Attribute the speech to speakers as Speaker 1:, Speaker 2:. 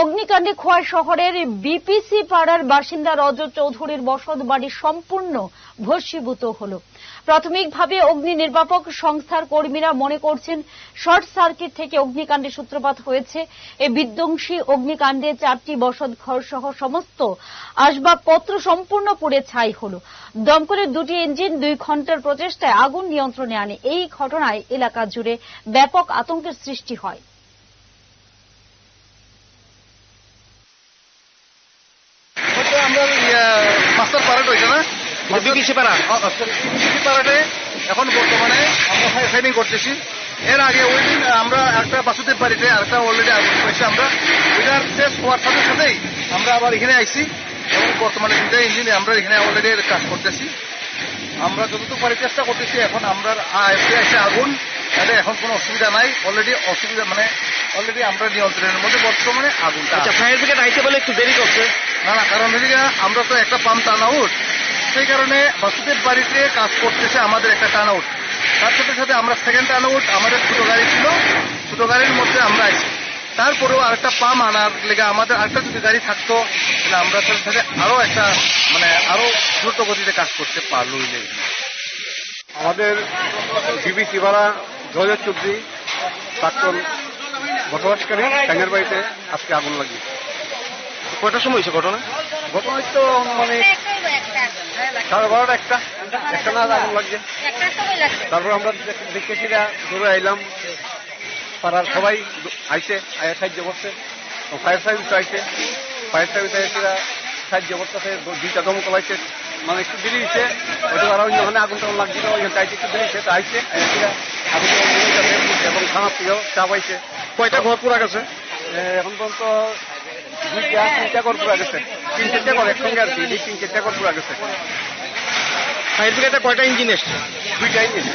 Speaker 1: অগ্নিকাণ্ডে খোয়াই শহরের বিপিসি পাড়ার বাসিন্দা রজত চৌধুরীর বসত বাড়ি সম্পূর্ণ ভস্মীভূত হল। প্রাথমিকভাবে অগ্নি নির্বাপক সংস্থার কর্মীরা মনে করছেন, শর্ট সার্কিট থেকে অগ্নিকাণ্ডের সূত্রপাত হয়েছে। এ বিধ্বংসী অগ্নিকাণ্ডে চারটি বসত ঘর সহ সমস্ত আসবাবপত্র সম্পূর্ণ পুড়ে ছাই হল। দমকলের দুটি ইঞ্জিন দুই ঘণ্টার প্রচেষ্টায় আগুন নিয়ন্ত্রণে আনে। এই ঘটনায় এলাকা জুড়ে ব্যাপক আতঙ্কের সৃষ্টি হয়।
Speaker 2: মাস্টার পারেড হয়েছে না
Speaker 3: বিপিসি পাড়া
Speaker 2: বিপিসি পারেডে এখন বর্তমানে আমরা ফাইটিং করতেছি এর আগে ওই দিন আমরা একটা বাসুদেব বাড়িতে আরেকটা অলরেডি আগুন করেছি আমরা ওইটার শেষ হওয়ার সাথে সাথেই আমরা আবার এখানে আইছি এবং বর্তমানে দুইটা ইঞ্জিন আমরা এখানে অলরেডি কাজ করতেছি আমরা যতটুকু পারি চেষ্টা করতেছি এখন আমরা এসে আগুন তাহলে এখন কোনো অসুবিধা নাই। অলরেডি অসুবিধা মানে অলরেডি আমরা নিয়ন্ত্রণের মধ্যে বর্তমানে আগুনটা
Speaker 3: আচ্ছা ফায়ার ব্রিগেড আইতে বলে একটু দেরি করছে।
Speaker 2: না না কারণ হচ্ছে আমরা তো একটা পাম্প টার্ন আউট। সেই কারণে বাসুদেব বাড়িতে কাজ করতেছে আমাদের একটা টার্ন আউট। তার সাথে সাথে আমরা সেকেন্ড টার্ন আউট আমাদের ছোট গাড়ি ছিল। ছোট গাড়ির মধ্যে আমরা আছি তারপরেও আরেকটা পাম্প আনার লেগে আমাদের আরেকটা যদি গাড়ি থাকতো তাহলে আমরা সাথে সাথে আরও একটা মানে আরও দ্রুত গতিতে কাজ করতে পারল
Speaker 4: আমাদের বিবিসি ভাড়া জয় চৌধুরী, প্রাক্তন বসবাসকারী কাঙ্গের বাড়িতে আজকে আগুন লাগিয়ে
Speaker 3: কয়টার সময় হয়েছে ঘটনা?
Speaker 4: ঘটনা তো মানে সাড়ে বারোটা একটা। একটা না আগুন লাগছে। তারপর আমরা দেখ- দেখতেছি দৌড়ে আইলাম। পাড়ার সবাই দ- আইছে, আয়া সাহায্য করছে। ফায়ার সার্ভিস আইছে। ফায়ার সার্ভিস আইসেরা সাহায্য করতেছে দ- দুইটা দমকল আইছে। মানে একটু দেরি হয়েছে হয়তো আরও অন্যখানে আগুন টাগুন লাগছিল ওইখানে চাইছে একটু দেরি হয়েছে তো আইছে আগুন এবং খানা প্রিয় চা পাইছে
Speaker 3: কয়টা ঘর পুরা গেছে?
Speaker 4: এখন পর্যন্ত দুইটা তিনটা ঘর পুরা গেছে। তিন চারটা ঘর একসঙ্গে আর কি তিন চারটা ঘর পুরা গেছে।
Speaker 3: ফায়ার ব্রিগেডে কয়টা ইঞ্জিন এসছে?
Speaker 4: দুইটা নিয়েছে